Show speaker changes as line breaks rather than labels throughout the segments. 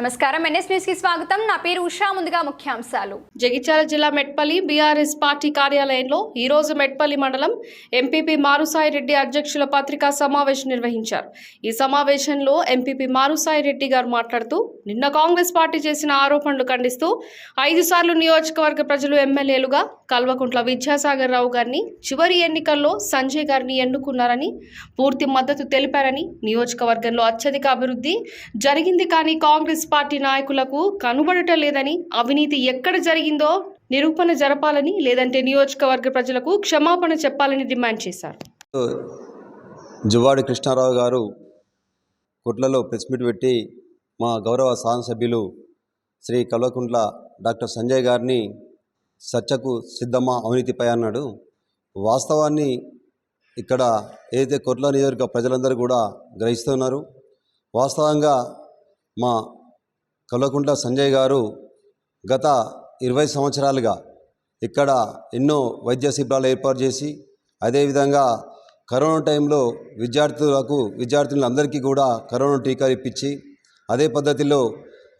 నమస్కారం. ఎన్ఎస్ న్యూస్కి స్వాగతం. నా పేరు ఉషా. ముందుగా ముఖ్యాంశాలు.
జగిత్యాల జిల్లా మెట్పల్లి బీఆర్ఎస్ పార్టీ కార్యాలయంలో ఈ రోజు మెట్పల్లి మండలం ఎంపీపీ మారుసాయి రెడ్డి అధ్యక్షుల పత్రికా సమావేశం నిర్వహించారు. ఈ సమావేశంలో ఎంపీపీ మారుసాయి రెడ్డి గారు మాట్లాడుతూ నిన్న కాంగ్రెస్ పార్టీ చేసిన ఆరోపణలు ఖండిస్తూ ఐదు సార్లు నియోజకవర్గ ప్రజలు ఎమ్మెల్యేలుగా కల్వకుంట్ల విద్యాసాగర్ రావు గారిని చివరి ఎన్నికల్లో సంజయ్ గారిని ఎన్నుకున్నారని పూర్తి మద్దతు తెలిపారని నియోజకవర్గంలో అత్యధిక అభివృద్ధి జరిగింది కానీ కాంగ్రెస్ పార్టీ నాయకులకు కనుబడటం లేదని అవినీతి ఎక్కడ జరిగిందో నిరూపణ జరపాలని లేదంటే నియోజకవర్గ ప్రజలకు క్షమాపణ చెప్పాలని డిమాండ్ చేశారు.
జువాడి కృష్ణారావు గారు కుట్లలో ప్రెస్ మీట్ పెట్టి మా గౌరవ శాసనసభ్యులు శ్రీ కల్వకుంట్ల డాక్టర్ సంజయ్ గారిని చర్చకు సిద్ధమా అవినీతిపై అన్నాడు. వాస్తవాన్ని ఇక్కడ ఏదైతే కొట్ల నియోజక ప్రజలందరూ కూడా గ్రహిస్తున్నారు. వాస్తవంగా మా కల్వకుంట్ల సంజయ్ గారు గత ఇరవై సంవత్సరాలుగా ఇక్కడ ఎన్నో వైద్య శిబిరాలు ఏర్పాటు చేసి అదేవిధంగా కరోనా టైంలో విద్యార్థులకు విద్యార్థులందరికీ కూడా కరోనా టీకాలు ఇప్పించి అదే పద్ధతిలో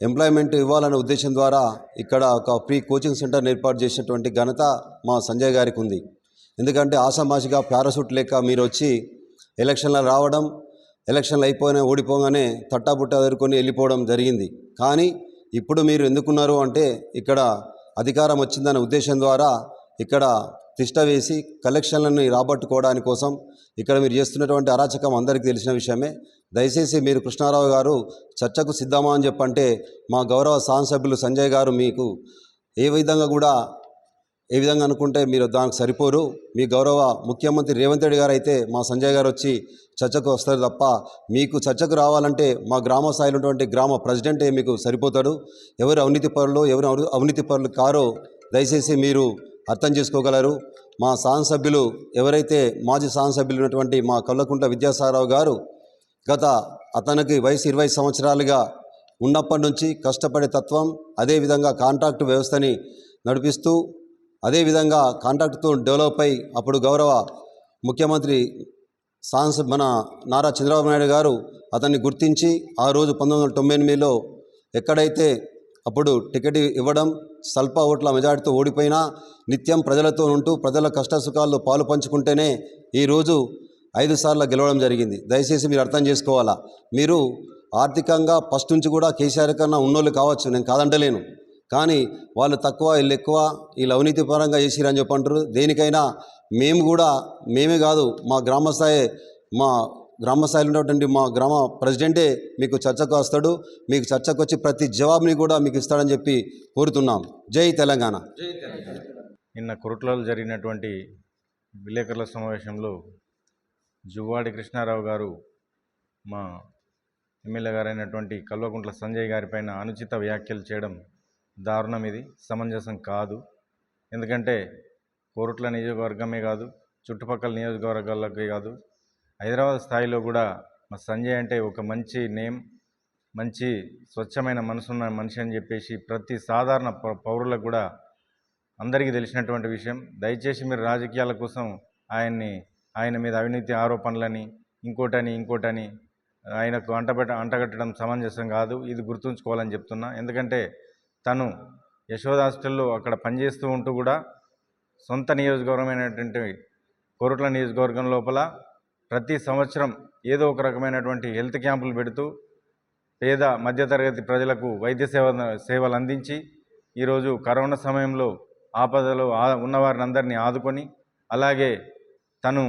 ఎంప్లాయ్మెంట్ ఇవ్వాలనే ఉద్దేశం ద్వారా ఇక్కడ ఒక ఫ్రీ కోచింగ్ సెంటర్ ఏర్పాటు చేసినటువంటి ఘనత మా సంజయ్ గారికి ఉంది. ఎందుకంటే ఆషామాషిగా పారాసూట్ లేక మీరు వచ్చి ఎలక్షన్లు రావడం ఎలక్షన్లు అయిపోయినా ఓడిపోగానే తట్టాబుట్ట ఎదుర్కొని వెళ్ళిపోవడం జరిగింది. కానీ ఇప్పుడు మీరు ఎందుకున్నారు అంటే ఇక్కడ అధికారం వచ్చిందనే ఉద్దేశం ద్వారా ఇక్కడ తిష్ట వేసి కలెక్షన్లను రాబట్టుకోవడానికి కోసం ఇక్కడ మీరు చేస్తున్నటువంటి అరాచకం అందరికీ తెలిసిన విషయమే. దయచేసి మీరు కృష్ణారావు గారు చర్చకు సిద్ధమా అని చెప్పంటే మా గౌరవ శాసనసభ్యులు సంజయ్ గారు మీకు ఏ విధంగా కూడా ఏ విధంగా అనుకుంటే మీరు దానికి సరిపోరు. మీ గౌరవ ముఖ్యమంత్రి రేవంత్ రెడ్డి గారు అయితే మా సంజయ్ గారు వచ్చి చర్చకు వస్తారు తప్ప మీకు చర్చకు రావాలంటే మా గ్రామ స్థాయిలో ఉన్నటువంటి గ్రామ ప్రెసిడెంటే మీకు సరిపోతాడు. ఎవరు అవినీతి పరులు ఎవరు అవినీతి పరులు కారో దయచేసి మీరు అర్థం చేసుకోగలరు. మా శాసనసభ్యులు ఎవరైతే మాజీ శాసనసభ్యులు ఉన్నటువంటి మా కల్లకుంట్ల విద్యాసారావు గారు గత అతనికి వయసు ఇరవై సంవత్సరాలుగా ఉన్నప్పటి నుంచి కష్టపడే తత్వం అదేవిధంగా కాంట్రాక్ట్ వ్యవస్థని నడిపిస్తూ అదేవిధంగా కాంట్రాక్ట్తో డెవలప్ అయి అప్పుడు గౌరవ ముఖ్యమంత్రి సాంస మన నారా చంద్రబాబు నాయుడు గారు అతన్ని గుర్తించి ఆ రోజు పంతొమ్మిది వందల తొంభై ఎనిమిదిలో ఎక్కడైతే అప్పుడు టికెట్ ఇవ్వడం స్వల్ప ఓట్ల మెజార్టీతో ఓడిపోయినా నిత్యం ప్రజలతో ఉంటూ ప్రజల కష్ట సుఖాల్లో పాలు పంచుకుంటేనే ఈరోజు ఐదు సార్లు గెలవడం జరిగింది. దయచేసి మీరు అర్థం చేసుకోవాలా? మీరు ఆర్థికంగా ఫస్ట్ నుంచి కూడా కేసీఆర్ కన్నా ఉన్నోళ్ళు కావచ్చు నేను కాదంటలేను. కానీ వాళ్ళు తక్కువ వీళ్ళు ఎక్కువ వీళ్ళు అవినీతి పరంగా చేసిరని చెప్పి అంటారు దేనికైనా మేము కూడా మేమే కాదు మా గ్రామ స్థాయి మా గ్రామ స్థాయిలో ఉన్నటువంటి మా గ్రామ ప్రెసిడెంటే మీకు చర్చకు వస్తాడు. మీకు చర్చకు వచ్చి ప్రతి జవాబుని కూడా మీకు ఇస్తాడని చెప్పి కోరుతున్నాం. జై తెలంగాణ.
నిన్న కురుట్లలో జరిగినటువంటి విలేకరుల సమావేశంలో జువ్వాడి కృష్ణారావు గారు మా ఎమ్మెల్యే గారైనటువంటి కల్వకుంట్ల సంజయ్ గారిపైన అనుచిత వ్యాఖ్యలు చేయడం దారుణం ఇది. సమంజసం కాదు. ఎందుకంటే కోరుట్ల నియోజకవర్గమే కాదు చుట్టుపక్కల నియోజకవర్గాలకే కాదు హైదరాబాద్ స్థాయిలో కూడా మా సంజయ్ అంటే ఒక మంచి నేమ్ మంచి స్వచ్ఛమైన మనసున్న మనిషి అని చెప్పేసి ప్రతి సాధారణ పౌరులకు కూడా అందరికీ తెలిసినటువంటి విషయం. దయచేసి మీరు రాజకీయాల కోసం ఆయన్ని ఆయన మీద అవినీతి ఆరోపణలని ఇంకోటని ఇంకోటని ఆయనకు అంటబెట్ట అంటగట్టడం సమంజసం కాదు. ఇది గుర్తుంచుకోవాలని చెప్తున్నా. ఎందుకంటే తను యశోద హాస్టల్లో అక్కడ పనిచేస్తూ ఉంటూ కూడా సొంత నియోజకవర్గమైనటువంటి కోరుట్ల నియోజకవర్గం లోపల ప్రతి సంవత్సరం ఏదో ఒక రకమైనటువంటి హెల్త్ క్యాంపులు పెడుతూ పేద మధ్యతరగతి ప్రజలకు వైద్య సేవ సేవలు అందించి ఈరోజు కరోనా సమయంలో ఆపదలో ఉన్నవారిని అందరినీ ఆదుకొని అలాగే తను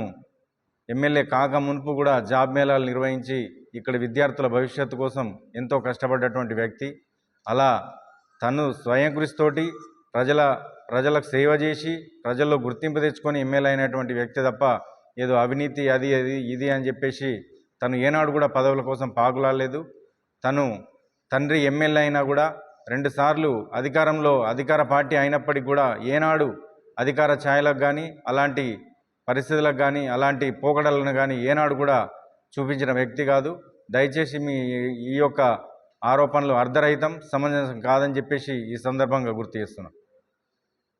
ఎమ్మెల్యే కాక మునుపు కూడా జాబ్ మేళాలు నిర్వహించి ఇక్కడ విద్యార్థుల భవిష్యత్తు కోసం ఎంతో కష్టపడ్డటువంటి వ్యక్తి. అలా తను స్వయం కృషితోటి ప్రజల ప్రజలకు సేవ చేసి ప్రజల్లో గుర్తింపు తెచ్చుకొని ఎమ్మెల్యే అయినటువంటి వ్యక్తి తప్ప ఏదో అవినీతి అది అది ఇది అని చెప్పేసి తను ఏనాడు కూడా పదవుల కోసం పాకులాడలేదు. తను తండ్రి ఎమ్మెల్యే అయినా కూడా రెండుసార్లు అధికారంలో అధికార పార్టీ అయినప్పటికీ కూడా ఏనాడు అధికార ఛాయలకు కానీ అలాంటి పరిస్థితులకు కానీ అలాంటి పోకడలను కానీ ఏనాడు కూడా చూపించిన వ్యక్తి కాదు. దయచేసి మీ ఈ యొక్క ఆరోపణలు అర్ధరహితం సమంజసం కాదని చెప్పేసి ఈ సందర్భంగా గుర్తు చేస్తున్నాం.